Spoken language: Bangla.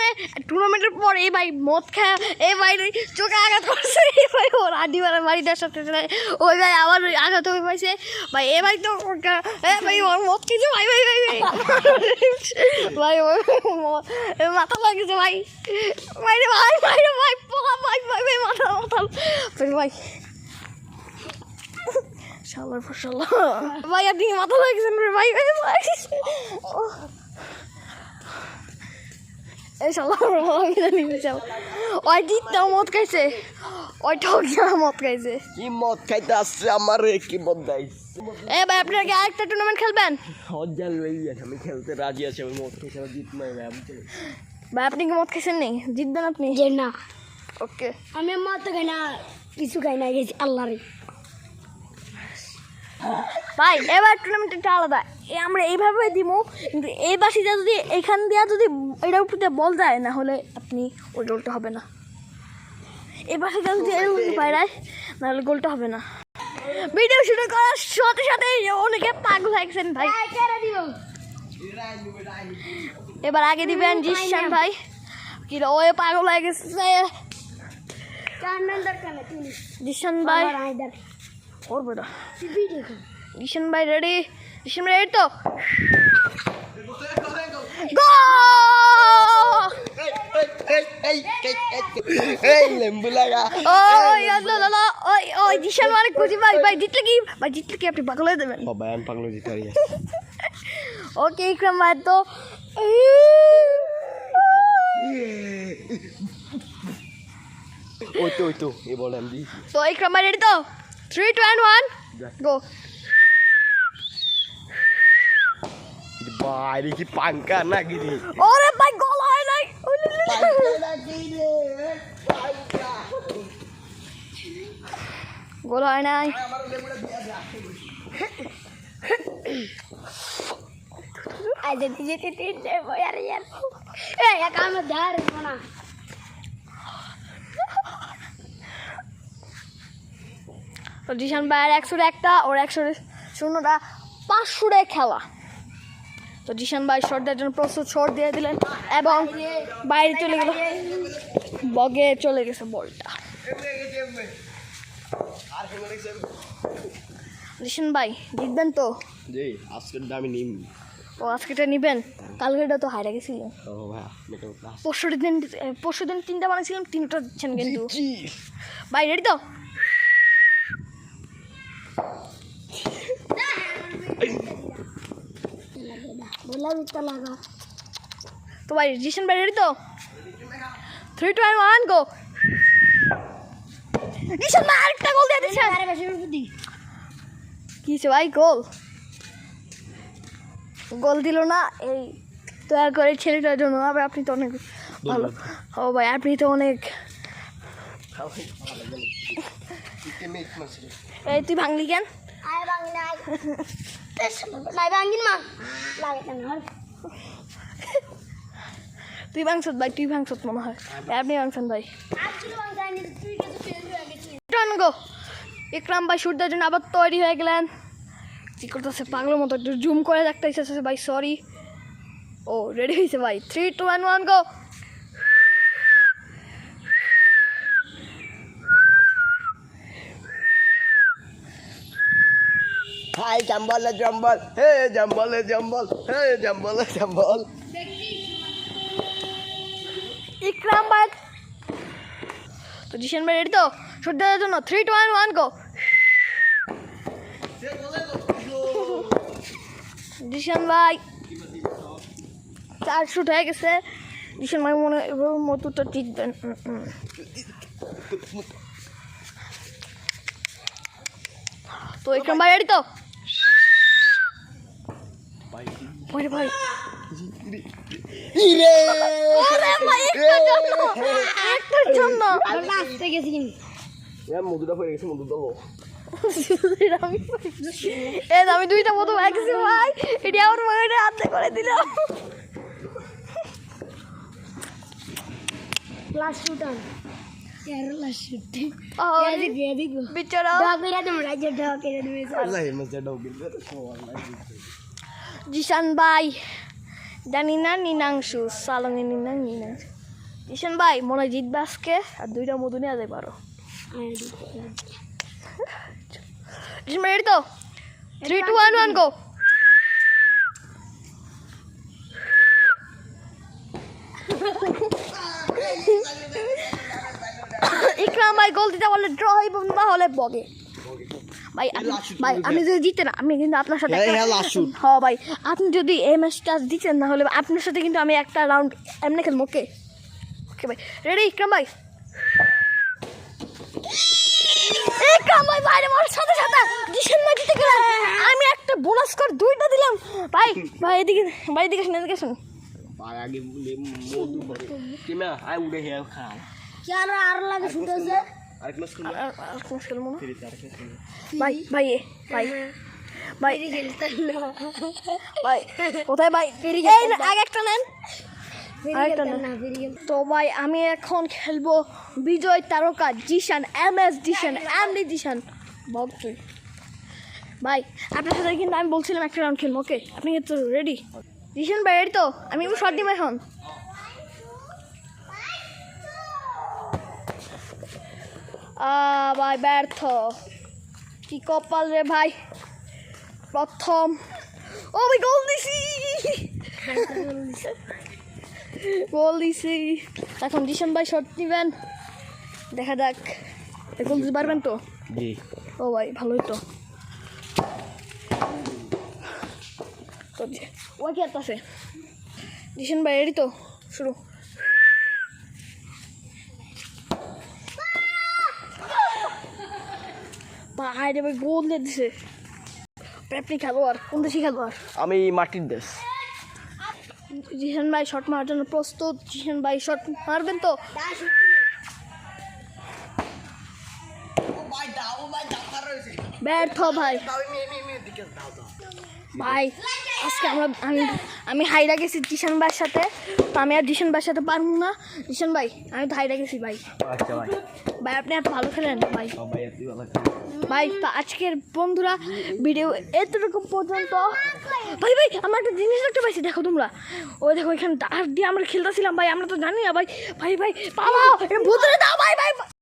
সামনে টুর্নামেন্টের পর এই ভাই মদ খায়, এই ভাই চোখে আঘাত করছে, এই ভাই ওর আড্ডি মারা বাড়ি দেওয়ার সাথে ওই ভাই আবার আঘাত হয়ে পাইছে ভাই এ ভাই তো এ ভাই, ওর মদ খেয়েছে, ভাই ভাই ভাই ভাই। ভাই মাথা লাগিয়েছে ভাই। ভাই রে, ভাই ভাই রে, ভাই পোকা ভাই ভাই ভাই, মাথা মাথা। ভাই শালার ফসলা। ভাই, আপনি মাথা লাগিয়েছেন রে? ভাই ভাই ভাই এই শালা আমার মাথা কিনে নিয়ে যাও ওই দিকটাও মদ খাইছে। ওই ঠকিয়া মদ খাইছে। কি মদ খাইতে আসছে আমার? কি মদ দেয় এ ভাই আপনারা কি আরেকটা টুর্নামেন্ট খেলবেন? হজ্জাল আমি খেলতে রাজি আছি আমি মদ খেয়ে জিত নাই ভাই আমি ভাই আপনি কি মদ খাইছেন নেই জিতবেন আপনি? যে না। ওকে। আমি মত খাই না কিছু খাই না গেছি আল্লাহরে ভাই এবার টুর্নামেন্টটা আলাদা। আমরা এইভাবে দিব কিন্তু এই বাসিটা যদি এখান দিয়ে যদি এটার উপর দিয়ে বল যায় না হলে আপনি ওই গোলটা হবে না। এই বাসিটা যদি এর উপর বাইরায় নাহলে গোলটা হবে না। ভিডিও শুরু করার সাথে সাথে অনেকে পাগল হয়ে গেছেন ভাই। এবার আগে দিবেন জিসান ভাই। কি রে, ও পাগল হয়ে গেছে চার নাম দরকার না। তুমি জিসান ভাই ভিডিও কর জিসান ভাই রেডি রেডি তো গো এই লেম্বু লাগা ওই আল্লাহ আল্লাহ ওই ওই জিসান মানে খুঁজি ভাই ভাই জিতলে কি ভাই জিতলে কি আপনি পাগল হয়ে দেবেন ও ভাই আমি পাগলো জিতে পারি ওকে ইকরাম ভাই তো ওই তো ওই তো এই বলে আমি দিয়েছি তো ইকরাম ভাই রেডি তো three two and one go বাইরে কি পাঙ্কা নাকি রে? ওরে ভাই গোল হয় নাই। ওই লে লে লে। গোল হয় নাই। আইদে যেতে তিনটে বয়ার ইয়ার এ এক আমার ধার না তো জিশান ভাইয়ের একশোর একটা ওর একশোর শূন্যটা পাঁচশোরে খেলা। তো জিশান ভাই শর্ট দেওয়ার জন্য প্রস্তুত শট দিয়ে দিলেন এবং বাইরে চলে গেল। বগে চলে গেছে বলটা। জিশান ভাই জিতবেন তো? জি আজকের দামি নিম। ও আজকেটা নিবেন? কালকেটা তো হারা গেছিলেন পরশু দিন পরশু দিন তিনটা বানিয়েছিলাম তিনটা দিচ্ছেন কিন্তু। ভাই রেডি তো? বলা দিতে লাগা। তো ভাই জিশান ভাই রেডি তো? Three two one go Zeeshan ভাই আরেকটা গোল দিয়ে দিচ্ছেন আরে বেশি বুদ্ধি। কি ভাই গোল গোল দিল না এই দয়া করে ছেলেটার জন্য আবার আপনি তো অনেক ভালো। ও ভাই আপনি তো অনেক এই তুই ভাঙলি কেন? নাই নাই মা লাগে কেন তুই ভাঙছত ভাই তুই ভাঙছত মনে হয়। আপনি ভাঙছেন ভাই। গো ইকরাম ভাই জন্য আবার তৈরি হয়ে গেলেন। কি করতেছে? পাগলের মতো একটু জুম করে দেখতে ইচ্ছা ভাই সরি ও রেডি হয়েছে ভাই। Three two one one go high, জম্বলে, জম্বল। হে, জম্বলে, জম্বল। হে, জম্বলে, জম্বল। ইকরাম ভাই তো জিশান ভাই রেডি তো? দেওয়ার জন্য three two one one go Zeeshan ভাই, চার শুট হয়ে গেছে। জিশান ভাই মনে এবার মতো তো জিতবেন। তো ইকরাম ভাই রেডি তো? ভাই ইরে! ওরে ভাই একটার জন্য একটার জন্য। লাস্টে গেছি কিন্তু। এ মধুটা পড়ে গেছে মধু দেবো আমি এ আমি দুইটা মতো ভাগছি ভাই। এটি আমার মনে হাতে করে দিলাম। Last shooter বিচারা। জিশান ভাই জানি না নিনাংশু সালঙ্গে নিনাং নিনাংশু ঈশান ভাই মনে হয় জিতবে আজকে আর দুইটা মধু নিয়ে যাই পারো। ঈশান ভাই তো three two one one go Ikram ভাই গোল দিতে বললে ড্র হইব না, হলে বগে ভাই ভাই। আমি যদি জিতে না আমি কিন্তু আপনার সাথে হ্যাঁ, ভাই আপনি যদি এই ম্যাচটা দিতেন না হলে আপনার সাথে কিন্তু আমি একটা রাউন্ড এমনি খেলব ওকে? ওকে ভাই। রেডি ইকরাম ভাই ইকরাম ভাই বাইরে মারার সাথে সাথে জিশন ভাই জিতে গেলেন আমি একটা বোনাস কর দুইটা দিলাম। ভাই ভাই এদিকে ভাই এদিকে শুন এদিকে শুন ভাই আগে মধু ভরে কিমা আই উড়ে হে খাও কি আর আর লাগে ফুটেছে আর ক্লাস করব আর আর খেলব না? ফিরে আর ক্লাস করব ভাই ভাই ভাই ভাই ভাই কোথায় ভাই এই আগে একটা নেন। আরেকটা খেলতে না। না ফিরে খেলতে তো ভাই আমি এখন খেলব বিজয় তারকা Zeeshan M S Zeeshan M D Zeeshan ভাই আপনার সাথে কিন্তু আমি বলছিলাম একটা রাউন্ড খেলব ওকে আপনি তো রেডি জিশান ভাই রেডি তো? আমি শর্ট দিব এখন ভাই ব্যর্থ। কি কপাল রে ভাই? প্রথম। ও ভাই গোল দিছি। গোল দিছি। এখন জিশান ভাই শট নিবেন দেখা যাক। গোল দিতে পারবেন তো? জি। ও ভাই ভালোই তো। তো যে- ও কি আর আছে জিশান ভাই রেডি তো? শুরু। ভাই রে ভাই গোল দিয়ে দিছে। আপনি খেলোয়াড় কোন দেশি খেলোয়াড় আমি মাটির দেশ। জিহান ভাই শট মারার জন্য প্রস্তুত। জিহান ভাই শট মারবেন তো? ভাই। দাও ভাই দাও রয়েছে ব্যর্থ ভাই ভাই আজকে আমরা আমি আমি হাইরা গেছি জিশান ভাইয়ের সাথে। তো আমি আর জিশান ভাইয়ের সাথে পারব না। জিশান ভাই আমি তো হাইরা গেছি ভাই। আচ্ছা ভাই। আপনি এত ভালো খেলেন ভাই। ভাই তো আজকের বন্ধুরা ভিডিও এতটুকু পর্যন্ত ভাই ভাই আমার একটা জিনিস দেখতে পাইছি দেখো তোমরা। ওই দেখো এখানে দাঁড় দিয়ে আমরা খেলতেছিলাম ভাই আমরা তো জানি না ভাই। ভাই ভাই বাবা ভূতরে দাও ভাই ভাই।